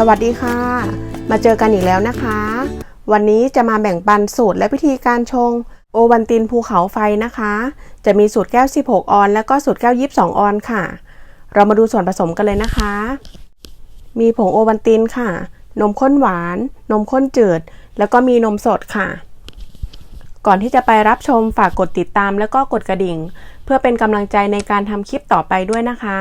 สวัสดีค่ะ มาเจอกันอีกแล้วนะคะ วันนี้จะมาแบ่งปันสูตรและวิธีการชง โอวันตินภูเขาไฟนะคะ จะมีสูตรแก้ว 16 ออน และก็สูตรแก้ว 22 ออนค่ะ เรามาดูส่วนผสมกันเลยนะคะ มีผงโอวันตินค่ะ นมข้นหวาน นมข้นจืด แล้วก็มีนมสดค่ะ ก่อนที่จะไปรับชมฝากกดติดตาม แล้วก็กดกระดิ่ง เพื่อเป็นกำลังใจในการทำคลิปต่อไปด้วยนะคะ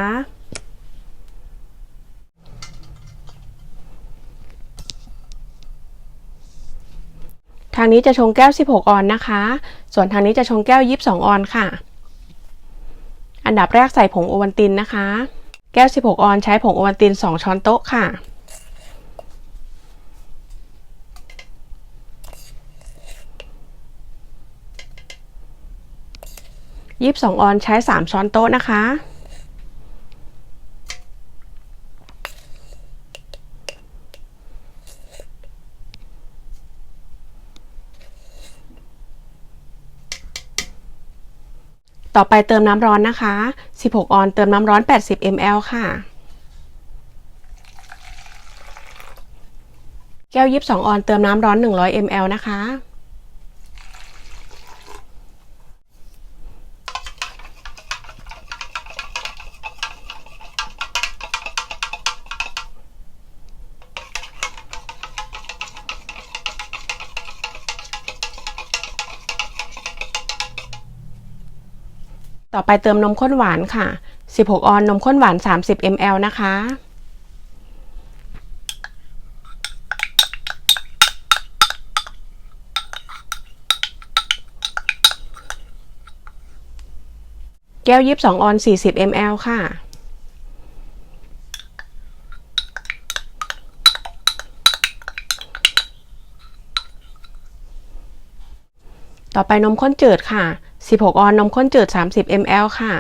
ทางนี้จะชงแก้ว 16 ออนนะคะ ส่วนทางนี้จะชงแก้ว 22 ออนค่ะ อันดับแรกใส่ผงโอวัลตินนะคะ แก้ว 16 ออนใช้ผงโอวัลติน 2 ช้อนโต๊ะค่ะ 22 ออนใช้ 3 ช้อนโต๊ะนะคะ ต่อไปเติมน้ำร้อนนะคะ 16 ออนเติมน้ำร้อน 80 ml ค่ะ แก้ว 22 ออนเติมน้ำร้อน 100 ml นะคะ ต่อไปเติมนมข้นหวานค่ะ 16 ออนนมข้นหวาน 30 ml นะคะ แก้ว 22 ออน 40 ml ค่ะต่อไปนมข้นจืดค่ะ 16 ออนนมข้นจืด 30 ml ค่ะ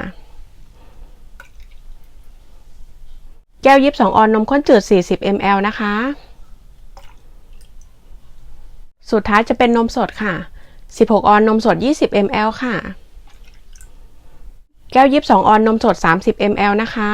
แก้ว 22 ออนนมข้นจืด 40 ml นะคะ สุดท้ายจะเป็นนมสดค่ะ 16 ออนนมสด 20 ml ค่ะ แก้ว 22 ออนนมสด 30 ml นะคะ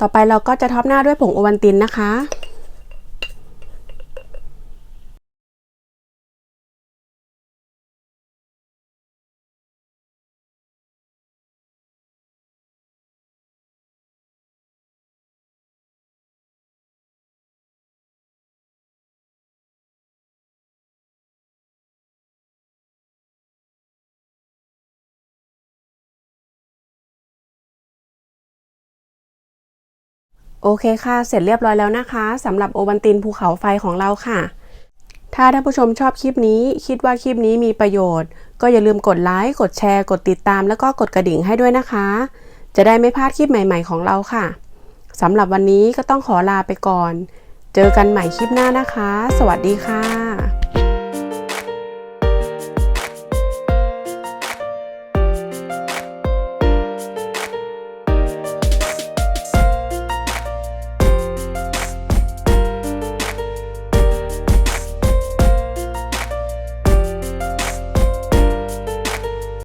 ต่อไปเราก็จะท็อปหน้าด้วยผงโอวัลตินนะคะ โอเคค่ะ เสร็จเรียบร้อยแล้วนะคะสำหรับโอวันตินภูเขาไฟของเราค่ะ ถ้าท่านผู้ชมชอบคลิปนี้ คิดว่าคลิปนี้มีประโยชน์ ก็อย่าลืมกดไลค์ กดแชร์ กดติดตาม แล้วก็กดกระดิ่งให้ด้วยนะคะ จะได้ไม่พลาดคลิปใหม่ ๆ ของเราค่ะสำหรับวันนี้ก็ต้องขอลาไปก่อน เจอกันใหม่คลิปหน้านะคะ สวัสดีค่ะ